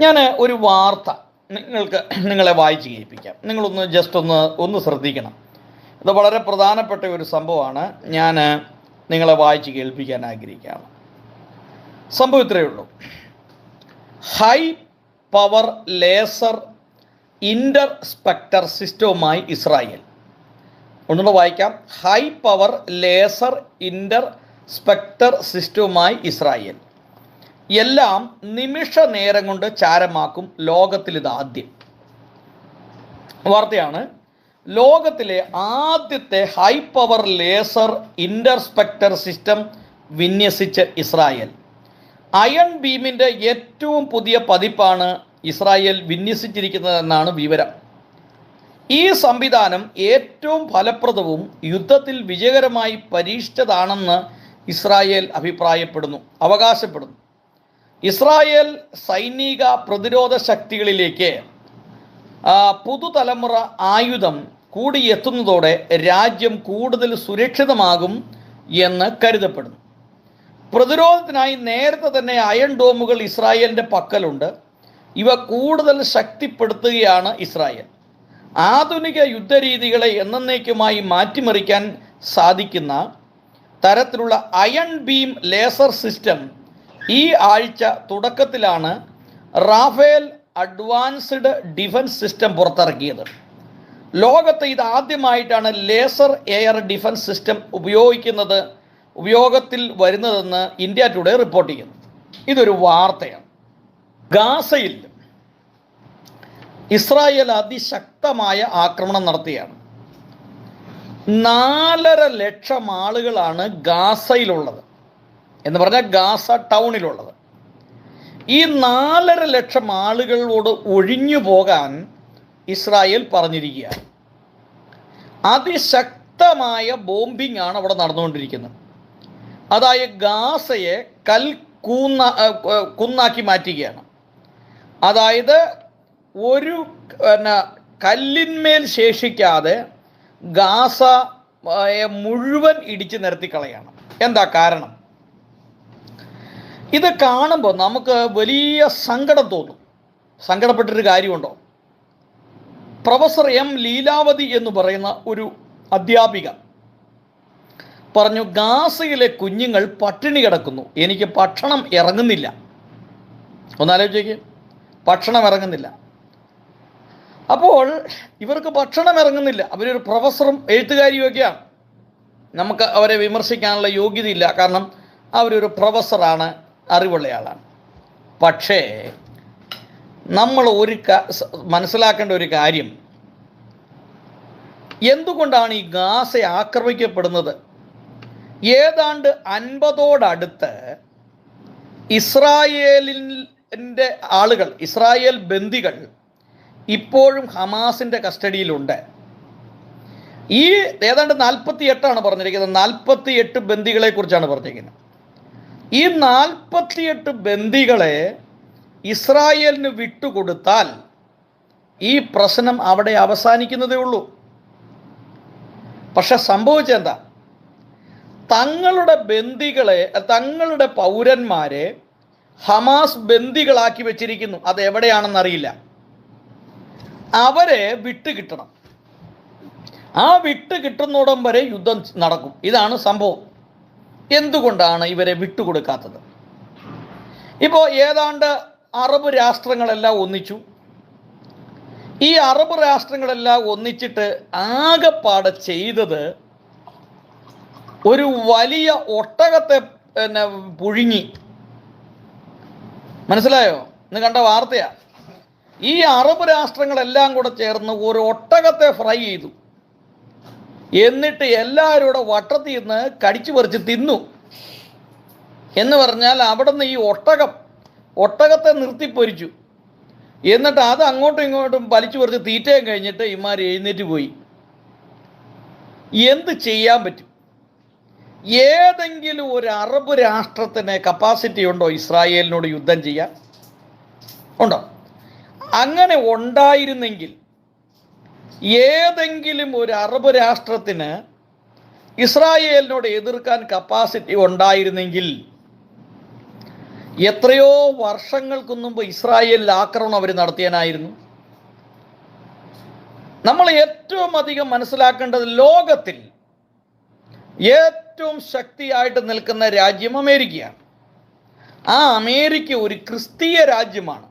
ഞാൻ ഒരു വാർത്ത നിങ്ങൾക്ക് നിങ്ങളെ വായിച്ച് കേൾപ്പിക്കാം. നിങ്ങളൊന്ന് ജസ്റ്റ് ഒന്ന് ഒന്ന് ശ്രദ്ധിക്കണം. ഇത് വളരെ പ്രധാനപ്പെട്ട ഒരു സംഭവമാണ്. ഞാൻ നിങ്ങളെ വായിച്ച് കേൾപ്പിക്കാൻ ആഗ്രഹിക്കുകയാണ്. സംഭവം ഇത്രയേ ഉള്ളൂ. High power laser interceptor സിസ്റ്റവുമായി ഇസ്രായേൽ. ഒന്നുകൂടെ വായിക്കാം. High power laser interceptor സിസ്റ്റവുമായി ഇസ്രായേൽ. എല്ലാം നിമിഷ നേരം കൊണ്ട് ചാരമാക്കും ലോകത്തിൽ ഇത് ആദ്യം വാർത്തയാണ് ലോകത്തിലെ ആദ്യത്തെ high power laser interceptor system വിന്യസിച്ച Israel. Iron ബീമിന്റെ ഏറ്റവും പുതിയ പതിപ്പാണ് ഇസ്രായേൽ വിന്യസിച്ചിരിക്കുന്നതെന്നാണ് വിവരം. ഈ സംവിധാനം ഏറ്റവും ഫലപ്രദവും യുദ്ധത്തിൽ വിജയകരമായി പരീക്ഷിച്ചതാണെന്ന് ഇസ്രായേൽ അഭിപ്രായപ്പെടുന്നു അവകാശപ്പെടുന്നു. ഇസ്രായേൽ സൈനിക പ്രതിരോധ ശക്തികളിലേക്ക് പുതുതലമുറ ആയുധം കൂടിയെത്തുന്നതോടെ രാജ്യം കൂടുതൽ സുരക്ഷിതമാകും എന്ന് കരുതപ്പെടുന്നു. പ്രതിരോധത്തിനായി നേരത്തെ തന്നെ അയൺ ഡോമുകൾ ഇസ്രായേലിന്റെ പക്കലുണ്ട്. ഇവ കൂടുതൽ ശക്തിപ്പെടുത്തുകയാണ് ഇസ്രായേൽ. ആധുനിക യുദ്ധരീതികളെ എന്നേക്കുമായി മാറ്റിമറിക്കാൻ സാധിക്കുന്ന തരത്തിലുള്ള അയൺ ബീം ലേസർ സിസ്റ്റം ഈ ആഴ്ച തുടക്കത്തിലാണ് റാഫേൽ അഡ്വാൻസ്ഡ് ഡിഫൻസ് സിസ്റ്റം പുറത്തിറക്കിയത്. ലോകത്ത് ഇത് ആദ്യമായിട്ടാണ് ലേസർ എയർ ഡിഫൻസ് സിസ്റ്റം ഉപയോഗിക്കുന്നത് ഉപയോഗത്തിൽ വരുന്നതെന്ന് ഇന്ത്യ ടുഡേ റിപ്പോർട്ട് ചെയ്യുന്നു. ഇതൊരു വാർത്തയാണ്. ഗാസയിൽ ഇസ്രായേൽ അതിശക്തമായ ആക്രമണം നടത്തിയാണ്. നാലര ലക്ഷം ആളുകളാണ് ഗാസയിലുള്ളത്. എന്ന് പറഞ്ഞാൽ ഗാസ ടൗണിലുള്ളത്. ഈ നാലര ലക്ഷം ആളുകളോട് ഒഴിഞ്ഞു പോകാൻ ഇസ്രായേൽ പറഞ്ഞിരിക്കുകയാണ്. അതിശക്തമായ ബോംബിംഗ് ആണ് അവിടെ നടന്നുകൊണ്ടിരിക്കുന്നത്. അതായത് ഗാസയെ കൽ കൂന്ന കുന്നാക്കി മാറ്റുകയാണ്. അതായത് ഒരു പിന്നെ കല്ലിന്മേൽ ശേഷിക്കാതെ ഗാസയെ മുഴുവൻ ഇടിച്ചു നിരത്തിക്കളയാണ്. എന്താ കാരണം? ഇത് കാണുമ്പോൾ നമുക്ക് വലിയ സങ്കടം തോന്നും. സങ്കടപ്പെട്ടൊരു കാര്യമുണ്ടോ? പ്രൊഫസർ എം ലീലാവതി എന്ന് പറയുന്ന ഒരു അധ്യാപിക പറഞ്ഞു ഗാസയിലെ കുഞ്ഞുങ്ങൾ പട്ടിണി കിടക്കുന്നു. എനിക്ക് ഭക്ഷണം ഇറങ്ങുന്നില്ല. ഒന്നാലോചിക്ക്. ഭക്ഷണം ഇറങ്ങുന്നില്ല. അപ്പോൾ ഇവർക്ക് ഭക്ഷണം ഇറങ്ങുന്നില്ല. അവരൊരു പ്രൊഫസറും എഴുത്തുകാരിയൊക്കെയാണ് നമുക്ക് അവരെ വിമർശിക്കാനുള്ള യോഗ്യതയില്ല. കാരണം അവരൊരു പ്രൊഫസറാണ്. അറിവുള്ളയാളാണ്. പക്ഷേ നമ്മൾ ഒരു മനസ്സിലാക്കേണ്ട ഒരു കാര്യം. എന്തുകൊണ്ടാണ് ഈ ഗാസ ആക്രമിക്കപ്പെടുന്നത്? ഏതാണ്ട് അൻപതോടടുത്ത് ഇസ്രായേലിന്റെ ആളുകൾ ഇസ്രായേൽ ബന്ദികൾ ഇപ്പോഴും ഹമാസിന്റെ കസ്റ്റഡിയിലുണ്ട്. ഈ ഏതാണ്ട് നാൽപ്പത്തി എട്ടാണ് പറഞ്ഞിരിക്കുന്നത്. നാൽപ്പത്തി എട്ട് ബന്ദികളെ കുറിച്ചാണ് പറഞ്ഞിരിക്കുന്നത്. ഈ നാൽപ്പത്തിയെട്ട് ബന്ദികളെ ഇസ്രായേലിന് വിട്ടുകൊടുത്താൽ ഈ പ്രശ്നം അവിടെ അവസാനിക്കുന്നതേ ഉള്ളൂ. പക്ഷെ സംഭവിച്ചെന്താ തങ്ങളുടെ ബന്ദികളെ തങ്ങളുടെ പൗരന്മാരെ ഹമാസ് ബന്ദികളാക്കി വെച്ചിരിക്കുന്നു. അത് എവിടെയാണെന്നറിയില്ല അവരെ വിട്ടുകിട്ടണം. ആ വിട്ട് കിട്ടുന്നോടം വരെ യുദ്ധം നടക്കും. ഇതാണ് സംഭവം. എന്തുകൊണ്ടാണ് ഇവരെ വിട്ടുകൊടുക്കാത്തത്? ഇപ്പോൾ ഏതാണ്ട് അറബ് രാഷ്ട്രങ്ങളെല്ലാം ഒന്നിച്ചു. ഈ അറബ് രാഷ്ട്രങ്ങളെല്ലാം ഒന്നിച്ചിട്ട് ആകെപ്പാടെ ചെയ്തത് ഒരു വലിയ ഒട്ടകത്തെ പിന്നെ പുഴുങ്ങി. മനസ്സിലായോ? ഇന്ന് കണ്ട വാർത്തയാ. ഈ അറബ് രാഷ്ട്രങ്ങളെല്ലാം കൂടെ ചേർന്ന് ഒരു ഒട്ടകത്തെ ഫ്രൈ ചെയ്തു. എന്നിട്ട് എല്ലാവരും കൂടെ വട്ടത്തിൽ നിന്ന് കടിച്ചു പറിച്ച് തിന്നു. എന്ന് പറഞ്ഞാൽ അവിടെ നിന്ന് ഈ ഒട്ടകം ഒട്ടകത്തെ നിർത്തിപ്പൊരിച്ചു എന്നിട്ട് അത് അങ്ങോട്ടും ഇങ്ങോട്ടും വലിച്ചു പറിച്ച് തീറ്റയും കഴിഞ്ഞിട്ട് ഇമാർ എഴുന്നേറ്റ് പോയി. എന്ത് ചെയ്യാൻ പറ്റും? ഏതെങ്കിലും ഒരു അറബ് രാഷ്ട്രത്തിന് കപ്പാസിറ്റി ഉണ്ടോ ഇസ്രായേലിനോട് യുദ്ധം ചെയ്യാൻ? ഉണ്ടോ? അങ്ങനെ ഉണ്ടായിരുന്നെങ്കിൽ ഏതെങ്കിലും ഒരു അറബ് രാഷ്ട്രത്തിന് ഇസ്രായേലിനോട് എതിർക്കാൻ കപ്പാസിറ്റി ഉണ്ടായിരുന്നെങ്കിൽ എത്രയോ വർഷങ്ങൾക്ക് മുമ്പ് ഇസ്രായേലിൽ ആക്രമണം അവർ നടത്തിയനായിരുന്നു. നമ്മൾ ഏറ്റവും അധികം മനസ്സിലാക്കേണ്ടത് ലോകത്തിൽ ഏറ്റവും ശക്തിയായിട്ട് നിൽക്കുന്ന രാജ്യം അമേരിക്കയാണ്. ആ അമേരിക്ക ഒരു ക്രിസ്തീയ രാജ്യമാണ്.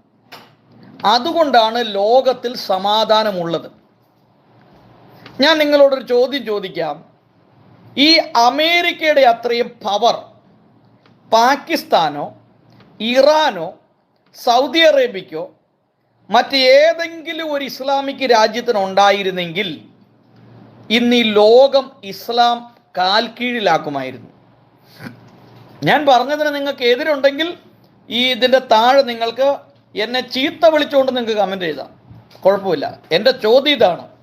അതുകൊണ്ടാണ് ലോകത്തിൽ സമാധാനമുള്ളത്. ഞാൻ നിങ്ങളോടൊരു ചോദ്യം ചോദിക്കാം. ഈ അമേരിക്കയുടെ അത്രയും പവർ പാകിസ്ഥാനോ ഇറാനോ സൗദി അറേബ്യക്കോ മറ്റ് ഏതെങ്കിലും ഒരു ഇസ്ലാമിക് രാജ്യത്തിന് ഉണ്ടായിരുന്നെങ്കിൽ ഇന്ന് ഈ ലോകം ഇസ്ലാം കാൽക്കീഴിലാക്കുമായിരുന്നു. ഞാൻ പറഞ്ഞതിന് നിങ്ങൾക്ക് എതിരുണ്ടെങ്കിൽ ഈ ഇതിന്റെ താഴെ നിങ്ങൾക്ക് എന്നെ ചീത്ത വിളിച്ചുകൊണ്ട് നിങ്ങൾക്ക് കമന്റ് ചെയ്താം കുഴപ്പമില്ല. എന്റെ ചോദ്യം ഇതാണ്.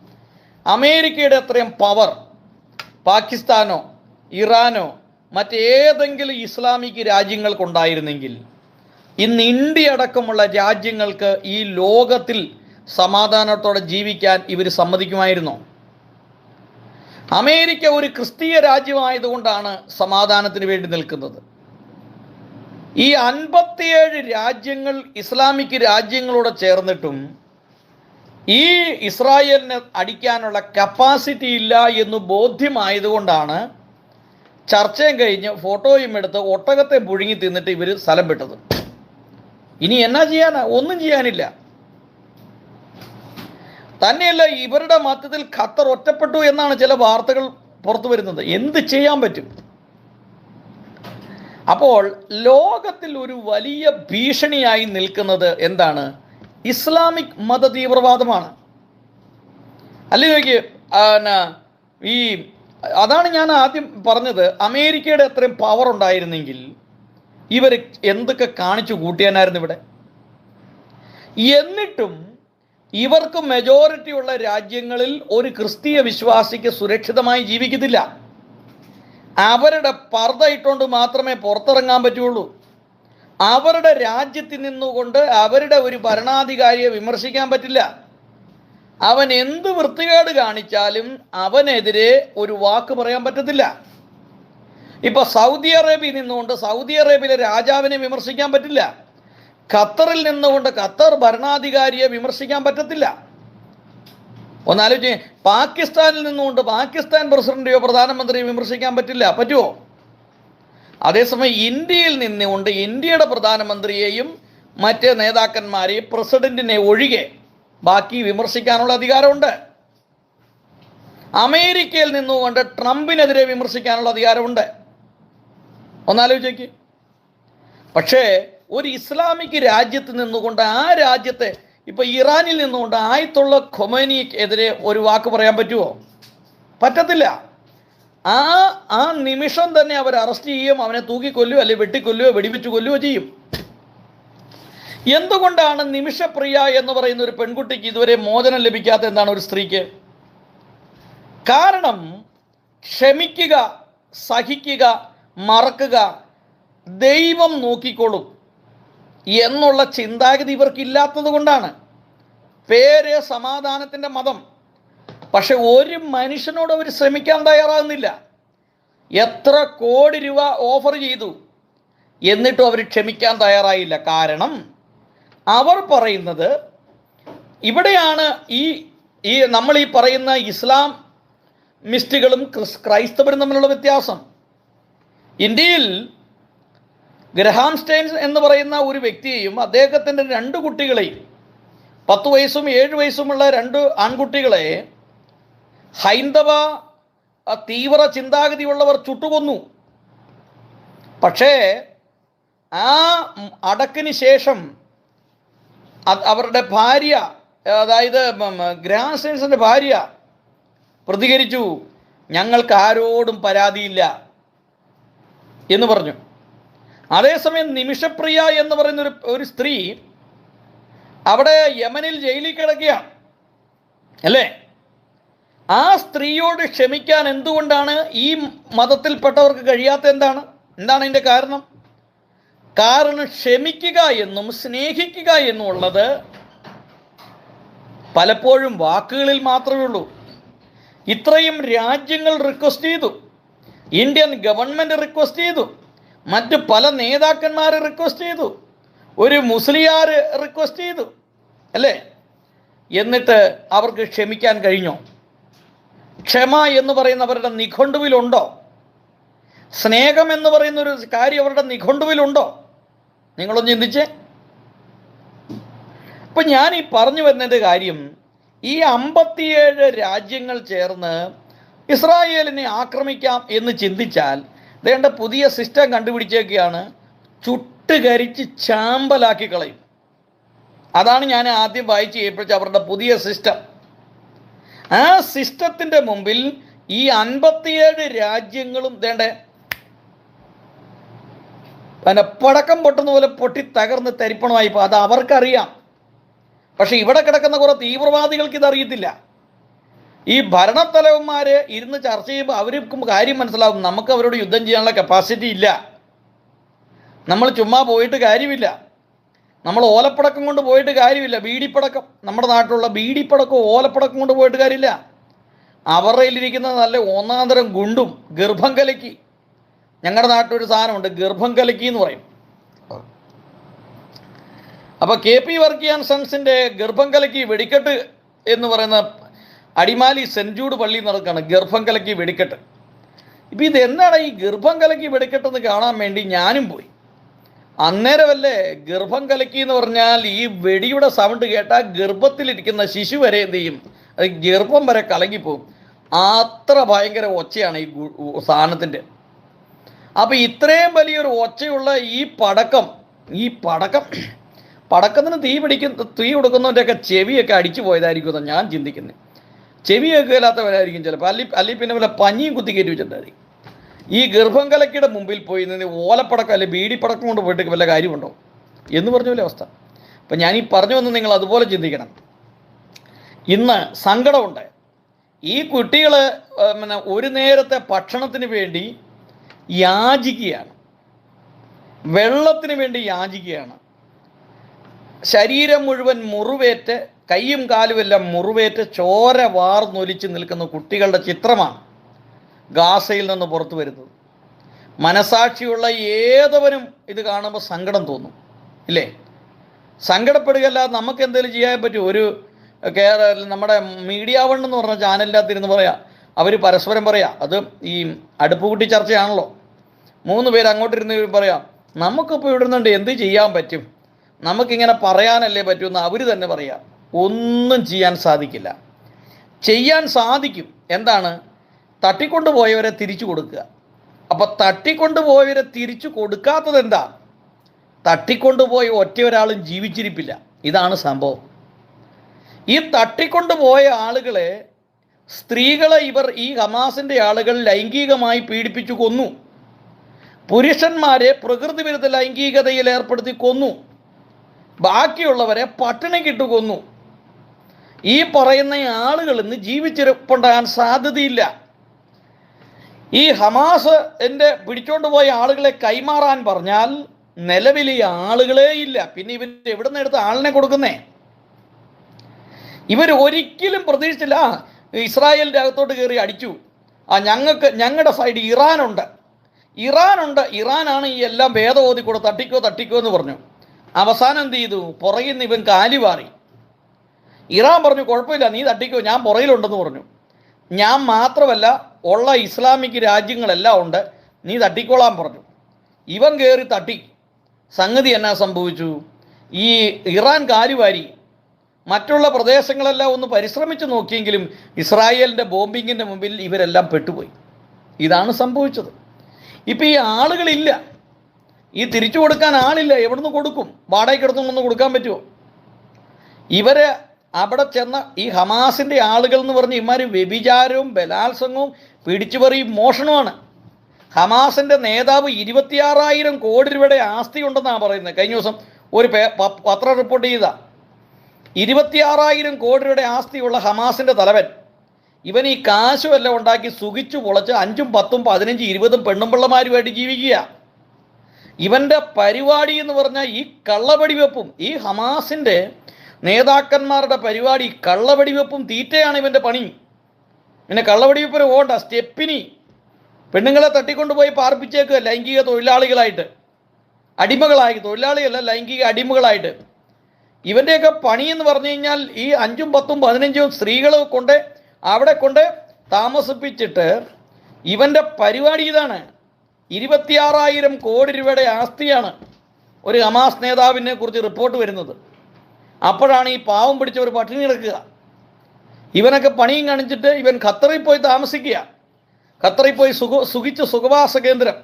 അമേരിക്കയുടെ അത്രയും പവർ പാകിസ്ഥാനോ ഇറാനോ മറ്റേതെങ്കിലും ഇസ്ലാമിക് രാജ്യങ്ങൾക്കുണ്ടായിരുന്നെങ്കിൽ ഇന്ന് ഇന്ത്യ അടക്കമുള്ള രാജ്യങ്ങൾക്ക് ഈ ലോകത്തിൽ സമാധാനത്തോടെ ജീവിക്കാൻ ഇവർ സമ്മതിക്കുമായിരുന്നോ? അമേരിക്ക ഒരു ക്രിസ്തീയ രാജ്യമായതുകൊണ്ടാണ് സമാധാനത്തിന് വേണ്ടി നിൽക്കുന്നത്. ഈ അൻപത്തിയേഴ് രാജ്യങ്ങൾ ഇസ്ലാമിക് രാജ്യങ്ങളോട് ചേർന്നിട്ടും ഈ ഇസ്രായേലിനെ അടിക്കാനുള്ള കപ്പാസിറ്റി ഇല്ല എന്ന് ബോധ്യമായതുകൊണ്ടാണ് ചർച്ചയും കഴിഞ്ഞ് ഫോട്ടോയും എടുത്ത് ഒട്ടകത്തെ പുഴുങ്ങി തിന്നിട്ട് ഇവർ സ്ഥലം വിട്ടത്. ഇനി എന്നാ ചെയ്യാനാ? ഒന്നും ചെയ്യാനില്ല. തന്നെയല്ല ഇവരുടെ മധ്യത്തിൽ ഖത്തർ ഒറ്റപ്പെട്ടു എന്നാണ് ചില വാർത്തകൾ പുറത്തു വരുന്നത്. എന്ത് ചെയ്യാൻ പറ്റും? അപ്പോൾ ലോകത്തിൽ ഒരു വലിയ ഭീഷണിയായി നിൽക്കുന്നത് എന്താണ്? ഇസ്ലാമിക് മത തീവ്രവാദമാണ്. അല്ലെങ്കിൽ നോക്കി ഈ അതാണ് ഞാൻ ആദ്യം പറഞ്ഞത്. അമേരിക്കയുടെ അത്രയും പവർ ഉണ്ടായിരുന്നെങ്കിൽ ഇവർ എന്തൊക്കെ കാണിച്ചു കൂട്ടിയാനായിരുന്നു ഇവിടെ? എന്നിട്ടും ഇവർക്ക് മെജോറിറ്റി ഉള്ള രാജ്യങ്ങളിൽ ഒരു ക്രിസ്തീയ വിശ്വാസിക്ക് സുരക്ഷിതമായി ജീവിക്കത്തില്ല. അവരുടെ പർദ്ദ ഇട്ടുകൊണ്ട് മാത്രമേ പുറത്തിറങ്ങാൻ പറ്റുള്ളൂ. അവരുടെ രാജ്യത്തിൽ നിന്നുകൊണ്ട് അവരുടെ ഒരു ഭരണാധികാരിയെ വിമർശിക്കാൻ പറ്റില്ല. അവൻ എന്ത് വൃത്തികേട് കാണിച്ചാലും അവനെതിരെ ഒരു വാക്ക് പറയാൻ പറ്റത്തില്ല. ഇപ്പൊ സൗദി അറേബ്യയിൽ നിന്നുകൊണ്ട് സൗദി അറേബ്യയിലെ രാജാവിനെ വിമർശിക്കാൻ പറ്റില്ല. ഖത്തറിൽ നിന്നുകൊണ്ട് ഖത്തർ ഭരണാധികാരിയെ വിമർശിക്കാൻ പറ്റത്തില്ല. ഒന്നാലോചിച്ച് പാകിസ്ഥാനിൽ നിന്നുകൊണ്ട് പാകിസ്ഥാൻ പ്രസിഡന്റെയോ പ്രധാനമന്ത്രിയോ വിമർശിക്കാൻ പറ്റില്ല. പറ്റുമോ അതേസമയം ഇന്ത്യയിൽ നിന്നുകൊണ്ട് ഇന്ത്യയുടെ പ്രധാനമന്ത്രിയെയും മറ്റ് നേതാക്കന്മാരെയും പ്രസിഡന്റിനെ ഒഴികെ ബാക്കി വിമർശിക്കാനുള്ള അധികാരമുണ്ട്. അമേരിക്കയിൽ നിന്നുകൊണ്ട് ട്രംപിനെതിരെ വിമർശിക്കാനുള്ള അധികാരമുണ്ട്. ഒന്നാലോചിക്ക്. പക്ഷേ ഒരു ഇസ്ലാമിക് രാജ്യത്ത് നിന്നുകൊണ്ട് ആ രാജ്യത്തെ ഇപ്പൊ ഇറാനിൽ നിന്നുകൊണ്ട് ആയത്തുള്ള ഖൊമേനിക്കെതിരെ ഒരു വാക്ക് പറയാൻ പറ്റുമോ പറ്റത്തില്ല. ആ ആ നിമിഷം തന്നെ അവർ അറസ്റ്റ് ചെയ്യും അവനെ തൂക്കിക്കൊല്ലുകയോ അല്ലെങ്കിൽ വെട്ടിക്കൊല്ലുകയോ വെടിവെച്ച് കൊല്ലുകയോ ചെയ്യും. എന്തുകൊണ്ടാണ് നിമിഷപ്രിയ എന്ന് പറയുന്ന ഒരു പെൺകുട്ടിക്ക് ഇതുവരെ മോചനം ലഭിക്കാത്ത എന്താണ് ഒരു സ്ത്രീക്ക്? കാരണം ക്ഷമിക്കുക സഹിക്കുക മറക്കുക ദൈവം നോക്കിക്കൊള്ളും എന്നുള്ള ചിന്താഗതി ഇവർക്കില്ലാത്തത് കൊണ്ടാണ്. പേര് സമാധാനത്തിന്റെ മതം. പക്ഷെ ഒരു മനുഷ്യനോട് അവർ ശ്രമിക്കാൻ തയ്യാറാകുന്നില്ല. എത്ര കോടി രൂപ ഓഫർ ചെയ്തു എന്നിട്ടും അവർ ക്ഷമിക്കാൻ തയ്യാറായില്ല. കാരണം അവർ പറയുന്നത് ഇവിടെയാണ് ഈ ഈ നമ്മൾ ഈ പറയുന്ന ഇസ്ലാം മിസ്റ്റുകളും ക്രിസ് ക്രൈസ്തവരും തമ്മിലുള്ള വ്യത്യാസം. ഇന്ത്യയിൽ ഗ്രഹാം സ്റ്റെയിൻസ് എന്ന് പറയുന്ന ഒരു വ്യക്തിയെയും അദ്ദേഹത്തിന്റെ രണ്ട് കുട്ടികളെയും പത്ത് വയസ്സും ഏഴ് വയസ്സുമുള്ള രണ്ട് ആൺകുട്ടികളെ ഹൈന്ദവ തീവ്ര ചിന്താഗതിയുള്ളവർ ചുട്ടുകൊന്നു. പക്ഷേ ആ അടക്കിന് ശേഷം അവരുടെ ഭാര്യ അതായത് ഗ്രഹാം ഭാര്യ പ്രതികരിച്ചു. ഞങ്ങൾക്ക് ആരോടും പരാതിയില്ല എന്ന് പറഞ്ഞു. അതേസമയം നിമിഷപ്രിയ എന്ന് പറയുന്ന ഒരു ഒരു സ്ത്രീ അവിടെ യമനിൽ ജയിലിൽ കിടക്കുകയാണ്. അല്ലേ? ആ സ്ത്രീയോട് ക്ഷമിക്കാൻ എന്തുകൊണ്ടാണ് ഈ മതത്തിൽപ്പെട്ടവർക്ക് കഴിയാത്ത എന്താണ്? എന്താണ് അതിന്റെ കാരണം? കാരണം ക്ഷമിക്കുക എന്നും സ്നേഹിക്കുക എന്നുള്ളത് പലപ്പോഴും വാക്കുകളിൽ മാത്രമേ ഉള്ളൂ. ഇത്രയും രാജ്യങ്ങൾ റിക്വസ്റ്റ് ചെയ്തു. ഇന്ത്യൻ ഗവൺമെന്റ് റിക്വസ്റ്റ് ചെയ്തു. മറ്റ് പല നേതാക്കന്മാർ റിക്വസ്റ്റ് ചെയ്തു. ഒരു മുസ്ലിയാർ റിക്വസ്റ്റ് ചെയ്തു. അല്ലേ? എന്നിട്ട് അവർക്ക് ക്ഷമിക്കാൻ കഴിഞ്ഞോ? ക്ഷമ എന്ന് പറയുന്നവരുടെ നിഘണ്ടുവിലുണ്ടോ? സ്നേഹം എന്ന് പറയുന്ന ഒരു കാര്യം അവരുടെ നിഘണ്ടുവിലുണ്ടോ? നിങ്ങളൊന്ന് ചിന്തിച്ചേ. അപ്പം ഞാൻ ഈ പറഞ്ഞു വരുന്നതിന്റെ കാര്യം ഈ അമ്പത്തിയേഴ് രാജ്യങ്ങൾ ചേർന്ന് ഇസ്രായേലിനെ ആക്രമിക്കാം എന്ന് ചിന്തിച്ചാൽ വേണ്ട പുതിയ സിസ്റ്റം കണ്ടുപിടിച്ചേക്കുകയാണ് ചുട്ടുകരിച്ച് ചാമ്പലാക്കി കളയും. അതാണ് ഞാൻ ആദ്യം വായിച്ച് ചെയ്യപ്പിച്ച അവരുടെ പുതിയ സിസ്റ്റം. ആ സിസ്റ്റത്തിന്റെ മുമ്പിൽ ഈ അൻപത്തിയേഴ് രാജ്യങ്ങളും വേണ്ട പിന്നെ പടക്കം പൊട്ടുന്ന പോലെ പൊട്ടി തകർന്ന് തരിപ്പണമായി. ഇപ്പോൾ അത് അവർക്കറിയാം. പക്ഷെ ഇവിടെ കിടക്കുന്ന കുറേ തീവ്രവാദികൾക്ക് ഇതറിയത്തില്ല. ഈ ഭരണത്തലവന്മാർ ഇരുന്ന് ചർച്ച ചെയ്യുമ്പോൾ അവർക്കും കാര്യം മനസ്സിലാവും. നമുക്ക് അവരോട് യുദ്ധം ചെയ്യാനുള്ള കപ്പാസിറ്റി ഇല്ല. നമ്മൾ ചുമ്മാ പോയിട്ട് കാര്യമില്ല. നമ്മൾ ഓലപ്പടക്കം കൊണ്ട് പോയിട്ട് കാര്യമില്ല. ബീഡിപ്പടക്കം. നമ്മുടെ നാട്ടിലുള്ള ബീഡിപ്പടക്കവും ഓലപ്പടക്കം കൊണ്ട് പോയിട്ട് കാര്യമില്ല. അവരുടെ കയ്യിലിരിക്കുന്ന നല്ല ഒന്നാന്തരം ഗുണ്ടും ഗർഭം കലക്കി. ഞങ്ങളുടെ നാട്ടിലൊരു സാധനമുണ്ട് ഗർഭം കലക്കി എന്ന് പറയും. അപ്പോൾ കെ പി വർക്കിയാൻ സൺസിന്റെ ഗർഭം കലക്കി വെടിക്കെട്ട് എന്ന് പറയുന്ന അടിമാലി സെന്റ് ജൂഡ് പള്ളി നടക്കുകയാണ് ഗർഭം കലക്കി വെടിക്കെട്ട്. ഇപ്പം ഇത് എന്താണ് ഈ ഗർഭം കലക്കി വെടിക്കെട്ടെന്ന് കാണാൻ വേണ്ടി ഞാനും പോയി. അന്നേരമല്ലേ ഗർഭം കലക്കി എന്ന് പറഞ്ഞാൽ ഈ വെടിയുടെ സൗണ്ട് കേട്ടാൽ ഗർഭത്തിലിരിക്കുന്ന ശിശു വരെ എന്ത് ചെയ്യും? അത് ഗർഭം വരെ കലങ്ങിപ്പോവും. അത്ര ഭയങ്കര ഒച്ചയാണ് ഈ സാധനത്തിന്റെ. അപ്പോൾ ഇത്രയും വലിയൊരു ഒച്ചയുള്ള ഈ പടക്കം ഈ പടക്കം പടക്കത്തിന് തീ പിടിക്കുന്ന തീ കൊടുക്കുന്നവന്റെയൊക്കെ ചെവിയൊക്കെ അടിച്ചു പോയതായിരിക്കും ഞാൻ ചിന്തിക്കുന്നത്. ചെവി കേൾക്കില്ലാത്തവരായിരിക്കും ചിലപ്പോൾ. അല്ലി അല്ലെങ്കിൽ പിന്നെ വല്ല പഞ്ഞിയും കുത്തി കയറ്റി വെച്ചിട്ടുണ്ടായിരിക്കും. ഈ ഗർഭം കലക്കിയുടെ മുമ്പിൽ പോയി നിന്ന് ഓലപ്പടക്കം അല്ലെങ്കിൽ ബീഡിപ്പടക്കം കൊണ്ട് പോയിട്ട് വല്ല കാര്യമുണ്ടോ? എന്ന് പറഞ്ഞ പോലെ അവസ്ഥ. അപ്പം ഞാൻ ഈ പറഞ്ഞു വന്ന് നിങ്ങൾ അതുപോലെ ചിന്തിക്കണം. ഇന്ന് സങ്കടമുണ്ട്. ഈ കുട്ടികൾ പിന്നെ ഒരു നേരത്തെ ഭക്ഷണത്തിന് വേണ്ടി യാചിക്കുകയാണ്. വെള്ളത്തിന് വേണ്ടി യാചിക്കുകയാണ്. ശരീരം മുഴുവൻ മുറിവേറ്റ് കൈയും കാലുമെല്ലാം മുറിവേറ്റ് ചോര വാർന്നൊലിച്ച് നിൽക്കുന്ന കുട്ടികളുടെ ചിത്രമാണ്. ഗാസയിൽ നിന്ന് പുറത്തു വരുന്നത്. മനസാക്ഷിയുള്ള ഏതവനും ഇത് കാണുമ്പോൾ സങ്കടം തോന്നും. ഇല്ലേ? സങ്കടപ്പെടുകയല്ലാതെ നമുക്ക് എന്തെങ്കിലും ചെയ്യാൻ പറ്റും. ഒരു കേരള നമ്മുടെ മീഡിയ വൺ എന്ന് പറഞ്ഞ ചാനലിനകത്തിരുന്ന് പറയാം. അവർ പരസ്പരം പറയാം അത് ഈ അടുപ്പ് കൂട്ടി ചർച്ചയാണല്ലോ. മൂന്ന് പേര് അങ്ങോട്ടിരുന്ന് പറയാം നമുക്കിപ്പോൾ ഇവിടുന്നുണ്ട് എന്ത് ചെയ്യാൻ പറ്റും? നമുക്കിങ്ങനെ പറയാനല്ലേ പറ്റുമെന്ന് അവർ തന്നെ പറയാം. ഒന്നും ചെയ്യാൻ സാധിക്കില്ല. ചെയ്യാൻ സാധിക്കും. എന്താണ്? തട്ടിക്കൊണ്ടുപോയവരെ തിരിച്ചു കൊടുക്കുക. അപ്പോൾ തട്ടിക്കൊണ്ടുപോയവരെ തിരിച്ചു കൊടുക്കാത്തത് എന്താ? തട്ടിക്കൊണ്ടുപോയ ഒറ്റ ഒരാളും ജീവിച്ചിരിപ്പില്ല. ഇതാണ് സംഭവം. ഈ തട്ടിക്കൊണ്ടുപോയ ആളുകളെ സ്ത്രീകളെ ഇവർ ഈ ഹമാസിന്റെ ആളുകൾ ലൈംഗികമായി പീഡിപ്പിച്ചു കൊന്നു. പുരുഷന്മാരെ പ്രകൃതി വിരുദ്ധ ലൈംഗികതയിൽ ഏർപ്പെടുത്തി കൊന്നു. ബാക്കിയുള്ളവരെ പട്ടിണിക്കിട്ട് കൊന്നു. ഈ പറയുന്ന ആളുകൾ ഇന്ന് ജീവിച്ചിരിപ്പുണ്ടാകാൻ സാധ്യതയില്ല. ഈ ഹമാസ് എന്റെ പിടിച്ചോണ്ട് പോയ ആളുകളെ കൈമാറാൻ പറഞ്ഞാൽ നിലവിൽ ഈ ആളുകളേ ഇല്ല. പിന്നെ ഇവർ എവിടെ നിന്ന് എടുത്ത് ആളിനെ കൊടുക്കുന്നേ? ഇവർ ഒരിക്കലും പ്രതീക്ഷിച്ചില്ല. ഇസ്രായേലിന്റെ അകത്തോട്ട് കയറി അടിച്ചു. ആ ഞങ്ങൾക്ക് ഞങ്ങളുടെ സൈഡ് ഇറാനുണ്ട്. ഇറാനുണ്ട്. ഇറാനാണ് ഈ എല്ലാം ഭേദം കൂടെ തട്ടിക്കോ തട്ടിക്കോ എന്ന് പറഞ്ഞു. അവസാനം എന്ത് ചെയ്തു? പുറകിൽ നിന്ന് ഇവൻ കാലി മാറി ഇറാൻ പറഞ്ഞു കുഴപ്പമില്ല നീ തട്ടിക്കോ ഞാൻ പുറകിലുണ്ടെന്ന് പറഞ്ഞു. ഞാൻ മാത്രമല്ല ഉള്ള ഇസ്ലാമിക് രാജ്യങ്ങളെല്ലാം ഉണ്ട്. നീ തട്ടിക്കോളാൻ പറഞ്ഞു. ഇവൻ കയറി തട്ടി. സംഗതി എന്നാ സംഭവിച്ചു? ഈ ഇറാൻ കാലുവാരി മറ്റുള്ള പ്രദേശങ്ങളെല്ലാം ഒന്ന് പരിശ്രമിച്ചു നോക്കിയെങ്കിലും ഇസ്രായേലിന്റെ ബോംബിങ്ങിന്റെ മുമ്പിൽ ഇവരെല്ലാം പെട്ടുപോയി. ഇതാണ് സംഭവിച്ചത്. ഇപ്പം ഈ ആളുകളില്ല. ഈ തിരിച്ചു കൊടുക്കാൻ ആളില്ല. എവിടുന്ന് കൊടുക്കും? വാടകയ്ക്കെടുത്തൊന്നും കൊടുക്കാൻ പറ്റുമോ? ഇവർ അവിടെ ചെന്ന ഈ ഹമാസിന്റെ ആളുകൾ എന്ന് പറഞ്ഞ് ഇമാർ വ്യഭിചാരവും ബലാത്സംഗവും പിടിച്ചുപറിയും മോഷണമാണ് ഹമാസിന്റെ നേതാവ് ഇരുപത്തിയാറായിരം കോടി രൂപയുടെ ആസ്തി ഉണ്ടെന്നാണ് പറയുന്നത്. കഴിഞ്ഞ ദിവസം ഒരു പത്രം റിപ്പോർട്ട് ചെയ്ത ഇരുപത്തിയാറായിരം കോടി രൂപയുടെ ആസ്തിയുള്ള ഹമാസിന്റെ തലവൻ ഇവൻ ഈ കാശുമെല്ലാം ഉണ്ടാക്കി സുഖിച്ചു പൊളച്ച് അഞ്ചും പത്തും പതിനഞ്ചും ഇരുപതും പെണ്ണും പിള്ളമാരുമായിട്ട് ജീവിക്കുക. ഇവന്റെ പരിപാടി എന്ന് പറഞ്ഞാൽ ഈ കള്ളവെടിവെപ്പും ഈ ഹമാസിന്റെ നേതാക്കന്മാരുടെ പരിപാടി കള്ളവെടിവെപ്പും തീറ്റയാണ് ഇവന്റെ പണി. പിന്നെ കള്ളവെടിവെപ്പിന് പോകണ്ട സ്റ്റെപ്പിനി. പെണ്ണുങ്ങളെ തട്ടിക്കൊണ്ടുപോയി പാർപ്പിച്ചേക്കുക ലൈംഗിക തൊഴിലാളികളായിട്ട്. അടിമകളായി തൊഴിലാളിയല്ല ലൈംഗിക അടിമകളായിട്ട്. ഇവന്റെയൊക്കെ പണി എന്ന് പറഞ്ഞു കഴിഞ്ഞാൽ ഈ അഞ്ചും പത്തും പതിനഞ്ചും സ്ത്രീകൾ കൊണ്ട് അവിടെ കൊണ്ട് താമസിപ്പിച്ചിട്ട് ഇവന്റെ പരിപാടി ഇതാണ്. ഇരുപത്തിയാറായിരം കോടി രൂപയുടെ ആസ്തിയാണ് ഒരു ഹമാസ് നേതാവിനെ കുറിച്ച് റിപ്പോർട്ട് വരുന്നത്. അപ്പോഴാണ് ഈ പാവം പിടിച്ചവർ പട്ടിണി കിടക്കുക. ഇവനൊക്കെ പണിയും കാണിച്ചിട്ട് ഇവൻ ഖത്തറിൽ പോയി താമസിക്കുക. ഖത്തറിൽ പോയി സുഖ സുഖിച്ച് സുഖവാസ കേന്ദ്രം.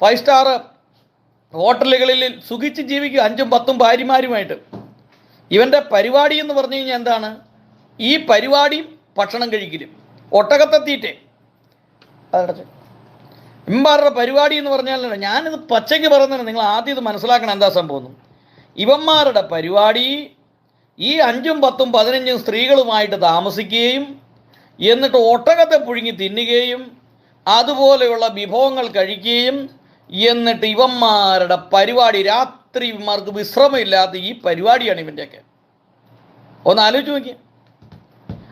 ഫൈവ് സ്റ്റാർ ഹോട്ടലുകളിൽ സുഖിച്ച് ജീവിക്കുക അഞ്ചും പത്തും ഭാര്യമാരുമായിട്ട്. ഇവന്റെ പരിപാടി എന്ന് പറഞ്ഞു കഴിഞ്ഞാൽ എന്താണ്? ഈ പരിപാടിയും ഭക്ഷണം കഴിക്കലും. ഒട്ടകത്തെത്തിയിട്ടേ അതടച്ച്. പരിപാടി എന്ന് പറഞ്ഞാൽ ഞാനിത് പച്ചയ്ക്ക് പറയുന്നത് നിങ്ങൾ ആദ്യം ഇത് മനസ്സിലാക്കണം എന്താ സംഭവം. ഇവന്മാരുടെ പരിപാടി ഈ അഞ്ചും പത്തും പതിനഞ്ചും സ്ത്രീകളുമായിട്ട് താമസിക്കുകയും എന്നിട്ട് ഒട്ടകത്തെ പുഴുങ്ങി തിന്നുകയും അതുപോലെയുള്ള വിഭവങ്ങൾ കഴിക്കുകയും എന്നിട്ട് ഇവന്മാരുടെ പരിപാടി രാത്രി ഇവന്മാർക്ക് വിശ്രമമില്ലാത്ത ഈ പരിപാടിയാണ് ഇവന്റെയൊക്കെ. ഒന്ന് ആലോചിച്ച് നോക്കിയേ.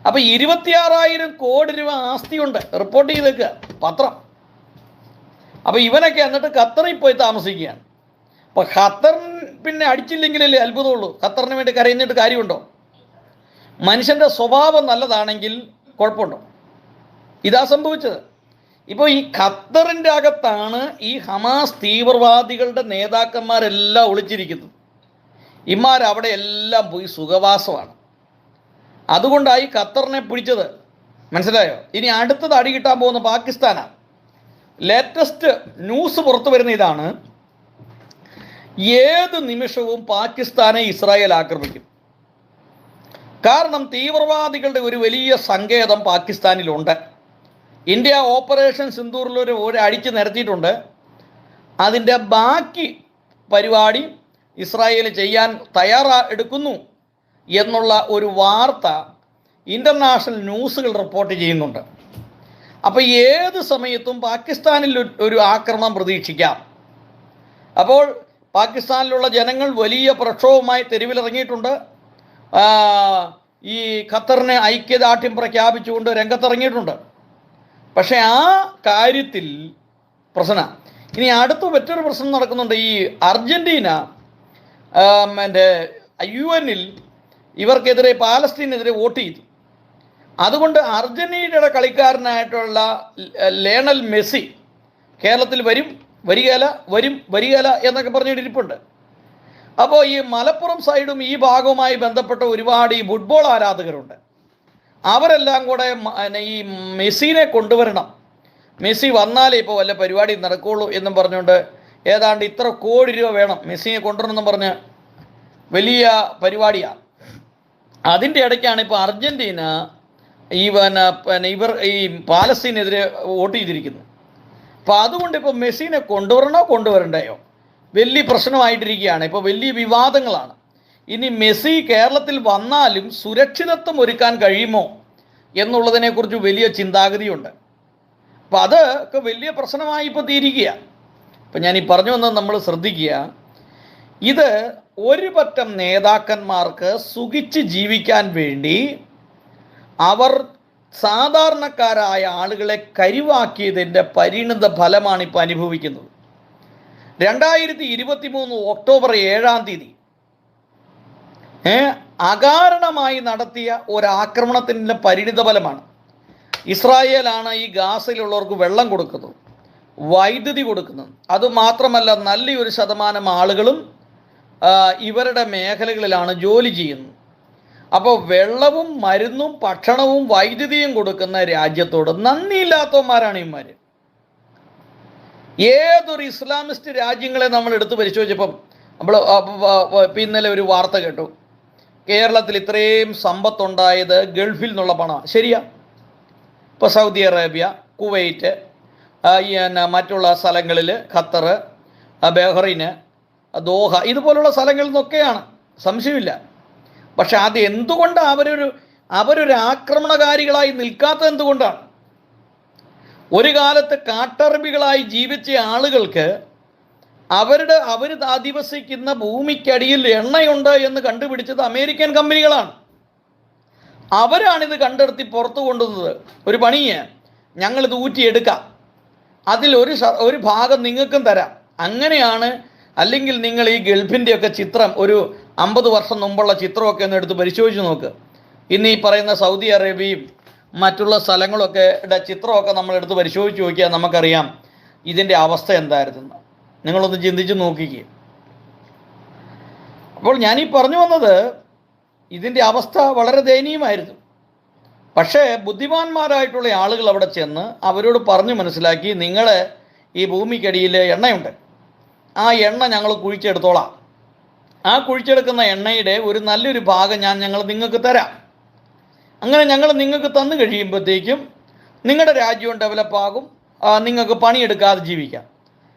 അപ്പൊ ഇരുപത്തിയാറായിരം കോടി രൂപ ആസ്തിയുണ്ട്. റിപ്പോർട്ട് ചെയ്തേക്കുക പത്രം. അപ്പൊ ഇവനൊക്കെ എന്നിട്ട് ഖത്തറിൽ പോയി താമസിക്കുകയാണ്. അപ്പൊ ഖത്തർ പിന്നെ അടിച്ചില്ലെങ്കിലല്ലേ അത്ഭുതമുള്ളൂ? ഖത്തറിന് വേണ്ടി കരയുന്നിട്ട് കാര്യമുണ്ടോ? മനുഷ്യന്റെ സ്വഭാവം നല്ലതാണെങ്കിൽ കുഴപ്പമുണ്ടോ? ഇതാ സംഭവിച്ചത്. ഇപ്പോൾ ഈ ഖത്തറിന്റെ അകത്താണ് ഈ ഹമാസ് തീവ്രവാദികളുടെ നേതാക്കന്മാരെല്ലാം ഒളിച്ചിരിക്കുന്നത്. ഇമാർ അവിടെ എല്ലാം പോയി സുഖവാസമാണ്. അതുകൊണ്ടായി ഖത്തറിനെ പിടിച്ചത്. മനസ്സിലായോ? ഇനി അടുത്തത് അടി കിട്ടാൻ പോകുന്ന പാകിസ്ഥാനാണ്. ലേറ്റസ്റ്റ് ന്യൂസ് പുറത്തു വരുന്ന ഇതാണ്. ഏത് നിമിഷവും പാകിസ്ഥാനെ ഇസ്രായേൽ ആക്രമിക്കും. കാരണം തീവ്രവാദികളുടെ ഒരു വലിയ സങ്കേതം പാകിസ്ഥാനിലുണ്ട്. ഇന്ത്യ ഓപ്പറേഷൻ സിന്ദൂറിൽ ഒരു ഒരു അടിച്ച് നിരത്തിയിട്ടുണ്ട്. അതിന്റെ ബാക്കി പരിപാടി ഇസ്രായേൽ ചെയ്യാൻ തയ്യാറാ എടുക്കുന്നു എന്നുള്ള ഒരു വാർത്ത ഇന്റർനാഷണൽ ന്യൂസുകൾ റിപ്പോർട്ട് ചെയ്യുന്നുണ്ട്. അപ്പോൾ ഏത് സമയത്തും പാകിസ്ഥാനിൽ ഒരു- ആക്രമണം പ്രതീക്ഷിക്കാം. അപ്പോൾ പാകിസ്ഥാനിലുള്ള ജനങ്ങൾ വലിയ പ്രക്ഷോഭവുമായി തെരുവിലിറങ്ങിയിട്ടുണ്ട്. ഈ ഖത്തറിനെ ഐക്യദാർഢ്യം പ്രഖ്യാപിച്ചുകൊണ്ട് രംഗത്തിറങ്ങിയിട്ടുണ്ട്. പക്ഷേ ആ കാര്യത്തിൽ പ്രശ്നം. ഇനി അടുത്ത മറ്റൊരു പ്രശ്നം നടക്കുന്നുണ്ട്. ഈ അർജന്റീന എന്റെ യു എന്നിൽ ഇവർക്കെതിരെ പാലസ്തീനെതിരെ വോട്ട് ചെയ്തു. അതുകൊണ്ട് അർജന്റീനയുടെ കളിക്കാരനായിട്ടുള്ള ലേണൽ മെസ്സി കേരളത്തിൽ വരും. വരികയില വരും വരികേല എന്നൊക്കെ പറഞ്ഞിട്ട് ഇരിപ്പുണ്ട്. അപ്പോൾ ഈ മലപ്പുറം സൈഡും ഈ ഭാഗവുമായി ബന്ധപ്പെട്ട ഒരുപാട് ഈ ഫുട്ബോൾ ആരാധകരുണ്ട്. അവരെല്ലാം കൂടെ ഈ മെസ്സിനെ കൊണ്ടുവരണം. മെസ്സി വന്നാലേ ഇപ്പോൾ വല്ല പരിപാടി നടക്കുകയുള്ളൂ എന്നും പറഞ്ഞുകൊണ്ട് ഏതാണ്ട് ഇത്ര കോടി രൂപ വേണം മെസ്സിനെ കൊണ്ടുവരണമെന്നും പറഞ്ഞ് വലിയ പരിപാടിയാണ്. അതിന്റെ ഇടയ്ക്കാണ് ഇപ്പോൾ അർജന്റീന ഈ പിന്നെ ഇവർ ഈ പാലസ്തീനെതിരെ വോട്ട് ചെയ്തിരിക്കുന്നത് അപ്പോൾ അതുകൊണ്ട് ഇപ്പോൾ മെസ്സിനെ കൊണ്ടുവരണോ കൊണ്ടുവരണ്ടയോ? വലിയ പ്രശ്നമായിട്ടിരിക്കുകയാണ്. ഇപ്പോൾ വലിയ വിവാദങ്ങളാണ്. ഇനി മെസ്സി കേരളത്തിൽ വന്നാലും സുരക്ഷിതത്വം ഒരുക്കാൻ കഴിയുമോ എന്നുള്ളതിനെക്കുറിച്ച് വലിയ ചിന്താഗതിയുണ്ട്. അപ്പം അതൊക്കെ വലിയ പ്രശ്നമായി ഇപ്പോൾ തീരുക അപ്പം ഞാൻ ഈ പറഞ്ഞു വന്നത് നമ്മൾ ശ്രദ്ധിക്കുക. ഇത് ഒരു പറ്റം നേതാക്കന്മാർക്ക് സുഖിച്ച് ജീവിക്കാൻ വേണ്ടി അവർ സാധാരണക്കാരായ ആളുകളെ കരിവാക്കിയതിന്റെ പരിണിത ഫലമാണ് ഇപ്പോൾ അനുഭവിക്കുന്നത്. രണ്ടായിരത്തി ഇരുപത്തി മൂന്ന് ഒക്ടോബർ ഏഴാം തീയതി അകാരണമായി നടത്തിയ ഒരാക്രമണത്തിന്റെ പരിണിത ഫലമാണ്. ഇസ്രായേലാണ് ഈ ഗാസയിലുള്ളവർക്ക് വെള്ളം കൊടുക്കുന്നത് വൈദ്യുതി കൊടുക്കുന്നത്. അതുമാത്രമല്ല നല്ലൊരു ശതമാനം ആളുകളും ഇവരുടെ മേഖലകളിലാണ് ജോലി ചെയ്യുന്നത്. അപ്പോൾ വെള്ളവും മരുന്നും ഭക്ഷണവും വൈദ്യുതിയും കൊടുക്കുന്ന രാജ്യത്തോട് നന്ദിയില്ലാത്തവന്മാരാണ് ഇമാര് ഏതൊരു ഇസ്ലാമിസ്റ്റ് രാജ്യങ്ങളെ നമ്മൾ എടുത്തു പരിശോധിച്ചപ്പം നമ്മൾ ഇന്നലെ ഒരു വാർത്ത കേട്ടു. കേരളത്തിൽ ഇത്രയും സമ്പത്തുണ്ടായത് ഗൾഫിൽ നിന്നുള്ള പണമാണ്. ശരിയാ? ഇപ്പോൾ സൗദി അറേബ്യ കുവൈറ്റ് മറ്റുള്ള സ്ഥലങ്ങളിൽ ഖത്തർ ബഹ്റൈൻ ദോഹ ഇതുപോലുള്ള സ്ഥലങ്ങളിൽ നിന്നൊക്കെയാണ്. സംശയമില്ല. പക്ഷെ അത് എന്തുകൊണ്ട് അവരൊരു അവരൊരു ആക്രമണകാരികളായി നിൽക്കാത്തത് എന്തുകൊണ്ടാണ്? ഒരു കാലത്ത് കാട്ടറബികളായി ജീവിച്ച ആളുകൾക്ക് അവരുടെ അവർ അധിവസിക്കുന്ന ഭൂമിക്കടിയിൽ എണ്ണയുണ്ട് എന്ന് കണ്ടുപിടിച്ചത് അമേരിക്കൻ കമ്പനികളാണ്. അവരാണിത് കണ്ടെടുത്തി പുറത്തു കൊണ്ടുവന്നത്. ഒരു പണിയെ ഞങ്ങളിത് ഊറ്റിയെടുക്കാം. അതിൽ ഒരു ഒരു ഭാഗം നിങ്ങൾക്കും തരാം. അങ്ങനെയാണ് അല്ലെങ്കിൽ നിങ്ങൾ ഈ ഗൾഫിന്റെയൊക്കെ ചിത്രം ഒരു അമ്പത് വർഷം മുമ്പുള്ള ചിത്രമൊക്കെ ഒന്ന് എടുത്ത് പരിശോധിച്ച് നോക്ക്. ഇന്ന് ഈ പറയുന്ന സൗദി അറേബ്യയും മറ്റുള്ള സ്ഥലങ്ങളൊക്കെ ചിത്രമൊക്കെ നമ്മൾ എടുത്ത് പരിശോധിച്ച് നോക്കിയാൽ നമുക്കറിയാം ഇതിന്റെ അവസ്ഥ എന്തായിരുന്നു. നിങ്ങളൊന്ന് ചിന്തിച്ച് നോക്കിക്കുക അപ്പോൾ ഞാനീ പറഞ്ഞു വന്നത് ഇതിന്റെ അവസ്ഥ വളരെ ദയനീയമായിരുന്നു. പക്ഷേ ബുദ്ധിമാന്മാരായിട്ടുള്ള ആളുകൾ അവിടെ ചെന്ന് അവരോട് പറഞ്ഞു മനസ്സിലാക്കി നിങ്ങളെ ഈ ഭൂമിക്കടിയിൽ എണ്ണയുണ്ട്. ആ എണ്ണ ഞങ്ങൾ കുഴിച്ചെടുത്തോളാം. ആ കുഴിച്ചെടുക്കുന്ന എണ്ണയുടെ ഒരു നല്ലൊരു ഭാഗം ഞാൻ ഞങ്ങൾ നിങ്ങൾക്ക് തരാം. അങ്ങനെ ഞങ്ങൾ നിങ്ങൾക്ക് തന്നു കഴിയുമ്പോഴത്തേക്കും നിങ്ങളുടെ രാജ്യവും ഡെവലപ്പാകും നിങ്ങൾക്ക് പണിയെടുക്കാതെ ജീവിക്കാം.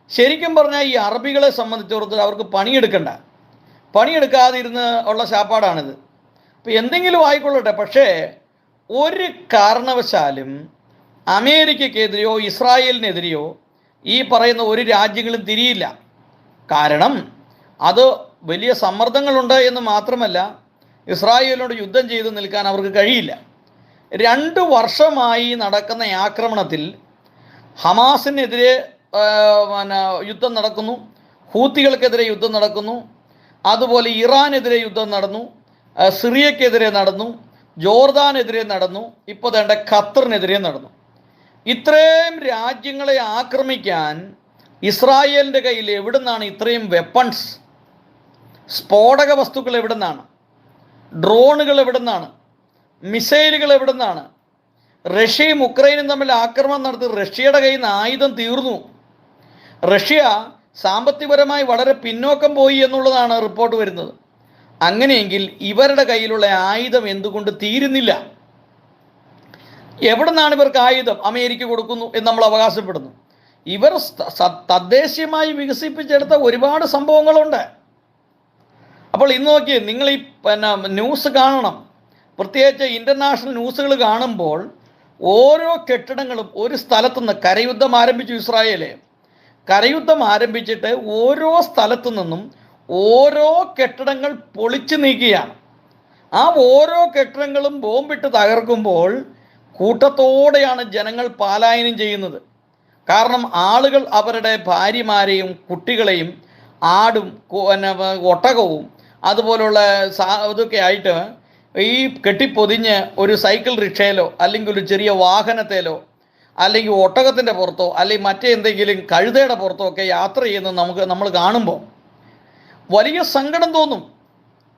ശരിക്കും പറഞ്ഞാൽ ഈ അറബികളെ സംബന്ധിച്ചിടത്തോളം അവർക്ക് പണിയെടുക്കണ്ട. പണിയെടുക്കാതെ ഇരുന്ന് ഉള്ള ശാപ്പാടാണിത്. അപ്പോൾ എന്തെങ്കിലും ആയിക്കൊള്ളട്ടെ. പക്ഷേ ഒരു കാരണവശാലും അമേരിക്കക്കെതിരെയോ ഇസ്രായേലിനെതിരെയോ ഈ പറയുന്ന ഒരു രാജ്യങ്ങളും തിരിയില്ല. കാരണം അത് വലിയ സമ്മർദ്ദങ്ങളുണ്ട് എന്ന് മാത്രമല്ല ഇസ്രായേലിനോട് യുദ്ധം ചെയ്ത് നിൽക്കാൻ അവർക്ക് കഴിയില്ല. രണ്ട് വർഷമായി നടക്കുന്ന ആക്രമണത്തിൽ ഹമാസിനെതിരെ പിന്നെ യുദ്ധം നടക്കുന്നു ഹൂത്തികൾക്കെതിരെ യുദ്ധം നടക്കുന്നു അതുപോലെ ഇറാനെതിരെ യുദ്ധം നടന്നു സിറിയക്കെതിരെ നടന്നു ജോർദാനെതിരെ നടന്നു ഇപ്പോൾ വേണ്ട ഖത്തറിനെതിരെ നടന്നു. ഇത്രയും രാജ്യങ്ങളെ ആക്രമിക്കാൻ ഇസ്രായേലിന്റെ കയ്യിൽ എവിടുന്നാണ് ഇത്രയും വെപ്പൺസ് സ്ഫോടക വസ്തുക്കൾ എവിടെ നിന്നാണ് ഡ്രോണുകൾ എവിടെ നിന്നാണ് മിസൈലുകൾ എവിടെ നിന്നാണ് റഷ്യയും ഉക്രൈനും തമ്മിൽ ആക്രമണം നടത്തി റഷ്യയുടെ കയ്യിൽ നിന്ന് ആയുധം തീർന്നു. റഷ്യ സാമ്പത്തികപരമായി വളരെ പിന്നോക്കം പോയി എന്നുള്ളതാണ് റിപ്പോർട്ട് വരുന്നത്. അങ്ങനെയെങ്കിൽ ഇവരുടെ കയ്യിലുള്ള ആയുധം എന്തുകൊണ്ട് തീരുന്നില്ല? എവിടെ നിന്നാണ് ഇവർക്ക് ആയുധം അമേരിക്ക കൊടുക്കുന്നു എന്ന് നമ്മൾ അവകാശപ്പെടുന്നു. ഇവർ തദ്ദേശീയമായി വികസിപ്പിച്ചെടുത്ത ഒരുപാട് സംഭവങ്ങളുണ്ട്. അപ്പോൾ ഇന്ന് നോക്കി നിങ്ങൾ ഈ പിന്നെ ന്യൂസ് കാണണം. പ്രത്യേകിച്ച് ഇന്റർനാഷണൽ ന്യൂസുകൾ കാണുമ്പോൾ ഓരോ കെട്ടിടങ്ങളും ഒരു സ്ഥലത്തുനിന്ന് കരയുദ്ധം ആരംഭിച്ചു ഇസ്രായേൽ. കരയുദ്ധം ആരംഭിച്ചിട്ട് ഓരോ സ്ഥലത്തു നിന്നും ഓരോ കെട്ടിടങ്ങൾ പൊളിച്ചു നീക്കുകയാണ്. ആ ഓരോ കെട്ടിടങ്ങളും ബോംബിട്ട് തകർക്കുമ്പോൾ കൂട്ടത്തോടെയാണ് ജനങ്ങൾ പാലായനം ചെയ്യുന്നത്. കാരണം ആളുകൾ അവരുടെ ഭാര്യമാരെയും കുട്ടികളെയും ആടും ഒട്ടകവും അതുപോലുള്ള സാ ഇതൊക്കെ ആയിട്ട് ഈ കെട്ടിപ്പൊതിഞ്ഞ് ഒരു സൈക്കിൾ റിക്ഷയിലോ അല്ലെങ്കിൽ ഒരു ചെറിയ വാഹനത്തേലോ അല്ലെങ്കിൽ ഒട്ടകത്തിന്റെ പുറത്തോ അല്ലെങ്കിൽ മറ്റെന്തെങ്കിലും കഴുതയുടെ പുറത്തോ ഒക്കെ യാത്ര ചെയ്യുന്നത് നമുക്ക് നമ്മൾ കാണുമ്പോൾ വലിയ സങ്കടം തോന്നും.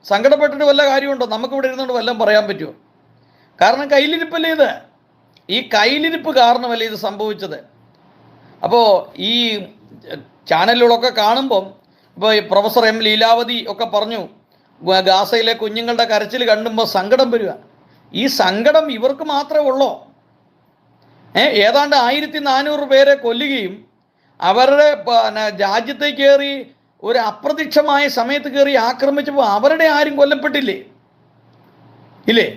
സങ്കടപ്പെട്ടിട്ട് വല്ല കാര്യമുണ്ടോ? നമുക്കിവിടെ ഇരുന്നുകൊണ്ട് വല്ലതും പറയാൻ പറ്റുമോ? കാരണം കയ്യിലിരിപ്പല്ലേ ഇത്? ഈ കയ്യിലിരിപ്പ് കാരണമല്ലേ ഇത് സംഭവിച്ചത്? അപ്പോൾ ഈ ചാനലുകളൊക്കെ കാണുമ്പം ഇപ്പോൾ പ്രൊഫസർ എം ലീലാവതി ഒക്കെ പറഞ്ഞു ഗാസയിലെ കുഞ്ഞുങ്ങളുടെ കരച്ചിൽ കണ്ടുമ്പോൾ സങ്കടം വരിക ഈ സങ്കടം ഇവർക്ക് മാത്രമേ ഉള്ളോ? ഏതാണ്ട് ആയിരത്തി നാനൂറ് പേരെ കൊല്ലുകയും അവരുടെ പിന്നെ രാജ്യത്തേക്ക് കയറി ഒരു അപ്രത്യക്ഷമായ സമയത്ത് കയറി ആക്രമിച്ചപ്പോൾ അവരുടെ ആരും കൊല്ലപ്പെട്ടില്ലേ? ഇല്ലേ?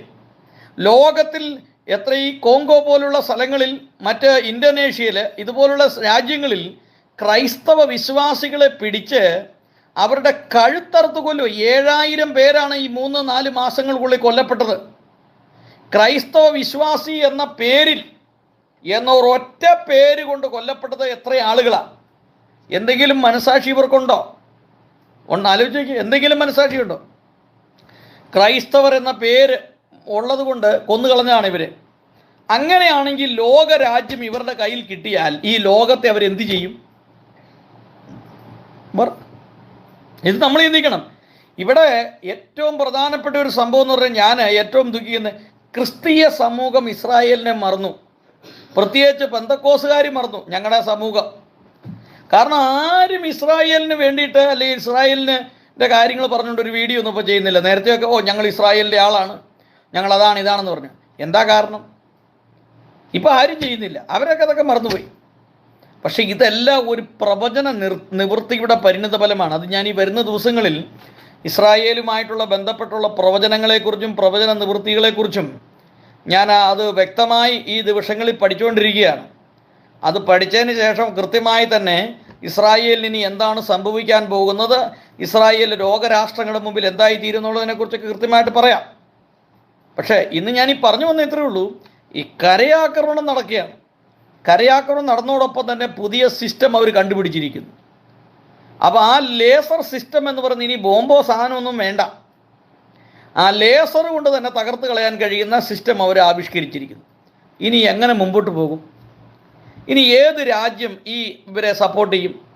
ലോകത്തിൽ എത്ര ഈ കോങ്കോ പോലുള്ള സ്ഥലങ്ങളിൽ മറ്റ് ഇന്തോനേഷ്യയിൽ ഇതുപോലുള്ള രാജ്യങ്ങളിൽ ക്രൈസ്തവ വിശ്വാസികളെ പിടിച്ച് അവരുടെ കഴുത്തറുത്ത് കൊല്ലും ഏഴായിരം പേരാണ് ഈ മൂന്ന് നാല് മാസങ്ങൾക്കുള്ളിൽ കൊല്ലപ്പെട്ടത്. ക്രൈസ്തവ വിശ്വാസി എന്ന പേരിൽ എന്ന ഒരൊറ്റ പേര് കൊണ്ട് കൊല്ലപ്പെട്ടത് എത്ര ആളുകളാണ് എന്തെങ്കിലും മനസാക്ഷി ഇവർക്കുണ്ടോ? ഒന്ന് ആലോചിക്കുക എന്തെങ്കിലും മനസാക്ഷി ഉണ്ടോ? ക്രൈസ്തവർ എന്ന പേര് ഉള്ളത് കൊണ്ട് കൊന്നുകളഞ്ഞാണ് ഇവർ അങ്ങനെയാണെങ്കിൽ ലോകരാജ്യം ഇവരുടെ കയ്യിൽ കിട്ടിയാൽ ഈ ലോകത്തെ അവരെന്ത് ചെയ്യും. ഇത് നമ്മൾ ചിന്തിക്കണം. ഇവിടെ ഏറ്റവും പ്രധാനപ്പെട്ട ഒരു സംഭവം എന്ന് പറഞ്ഞാൽ ഞാൻ ഏറ്റവും ദുഃഖിക്കുന്ന ക്രിസ്തീയ സമൂഹം ഇസ്രായേലിനെ മറന്നു. പ്രത്യേകിച്ച് പെന്തക്കോസുകാർ മറന്നു ഞങ്ങളുടെ സമൂഹം. കാരണം ആരും ഇസ്രായേലിന് വേണ്ടിയിട്ട് അല്ലെങ്കിൽ ഇസ്രായേലിന് കാര്യങ്ങൾ പറഞ്ഞുകൊണ്ട് ഒരു വീഡിയോ ഒന്നും ഇപ്പോൾ ചെയ്യുന്നില്ല. നേരത്തെയൊക്കെ ഓ ഞങ്ങൾ ഇസ്രായേലിന്റെ ആളാണ്. ഞങ്ങൾ അതാണ് ഇതാണെന്ന് പറഞ്ഞു. എന്താ കാരണം? ഇപ്പോൾ ആരും ചെയ്യുന്നില്ല. അവരൊക്കെ അതൊക്കെ മറന്നുപോയി. പക്ഷേ ഇതെല്ലാം ഒരു പ്രവചന നിർ നിവൃത്തിയുടെ പരിണിത ഫലമാണ് അത് ഞാൻ ഈ വരുന്ന ദിവസങ്ങളിൽ ഇസ്രായേലുമായിട്ടുള്ള ബന്ധപ്പെട്ടുള്ള പ്രവചനങ്ങളെക്കുറിച്ചും പ്രവചന നിവൃത്തികളെക്കുറിച്ചും ഞാൻ അത് വ്യക്തമായി ഈ ദിവസങ്ങളിൽ പഠിച്ചുകൊണ്ടിരിക്കുകയാണ്. അത് പഠിച്ചതിന് ശേഷം കൃത്യമായി തന്നെ ഇസ്രായേലിന് ഇനി എന്താണ് സംഭവിക്കാൻ പോകുന്നത് ഇസ്രായേൽ രോഗരാഷ്ട്രങ്ങളുടെ മുമ്പിൽ എന്തായി തീരുന്നുള്ളതിനെക്കുറിച്ചൊക്കെ കൃത്യമായിട്ട് പറയാം. പക്ഷേ ഇന്ന് ഞാൻ ഈ പറഞ്ഞു വന്ന ഇത്രയേ ഉള്ളൂ. ഈ കരയാക്രമണം നടക്കുകയാണ്. കരയാക്രമണം നടന്നതോടൊപ്പം തന്നെ പുതിയ സിസ്റ്റം അവർ കണ്ടുപിടിച്ചിരിക്കുന്നു. അപ്പോൾ ആ ലേസർ സിസ്റ്റം എന്ന് പറഞ്ഞ് ഇനി ബോംബോ സാധനമൊന്നും വേണ്ട. ആ ലേസർ കൊണ്ട് തന്നെ തകർത്ത് കളയാൻ കഴിയുന്ന സിസ്റ്റം അവർ ആവിഷ്കരിച്ചിരിക്കുന്നു. ഇനി എങ്ങനെ മുമ്പോട്ട് പോകും? ഇനി ഏത് രാജ്യം ഈ ഇവരെ സപ്പോർട്ട് ചെയ്യും?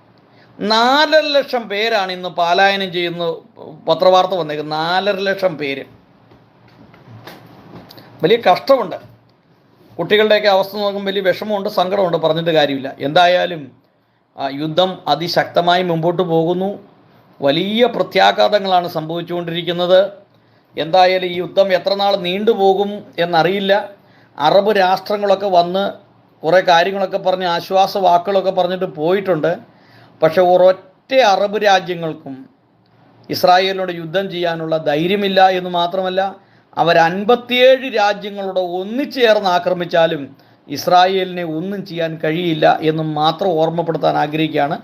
നാലര ലക്ഷം പേരാണ് ഇന്ന് പാലായനം ചെയ്യുന്ന പത്രവാർത്ത വന്നേക്കുന്നത്. നാലര ലക്ഷം പേര്. വലിയ കഷ്ടമുണ്ട്. കുട്ടികളുടെയൊക്കെ അവസ്ഥ നോക്കുമ്പോൾ വലിയ വിഷമമുണ്ട് സങ്കടമുണ്ട്. പറഞ്ഞിട്ട് കാര്യമില്ല. എന്തായാലും യുദ്ധം അതിശക്തമായി മുമ്പോട്ട് പോകുന്നു. വലിയ പ്രത്യാഘാതങ്ങളാണ് സംഭവിച്ചുകൊണ്ടിരിക്കുന്നത്. എന്തായാലും ഈ യുദ്ധം എത്ര നാൾ നീണ്ടുപോകും എന്നറിയില്ല. അറബ് രാഷ്ട്രങ്ങളൊക്കെ വന്ന് കുറേ കാര്യങ്ങളൊക്കെ പറഞ്ഞ് ആശ്വാസ വാക്കുകളൊക്കെ പറഞ്ഞിട്ട് പോയിട്ടുണ്ട്. പക്ഷെ ഒരൊറ്റ അറബ് രാജ്യങ്ങൾക്കും ഇസ്രായേലിനോട് യുദ്ധം ചെയ്യാനുള്ള ധൈര്യമില്ല എന്ന് മാത്രമല്ല അവർ അൻപത്തിയേഴ് രാജ്യങ്ങളോട് ഒന്നിച്ചു ചേർന്ന് ആക്രമിച്ചാലും ഇസ്രായേലിനെ ഒന്നും ചെയ്യാൻ കഴിയില്ല എന്നും മാത്രം ഓർമ്മപ്പെടുത്താൻ ആഗ്രഹിക്കുകയാണ്.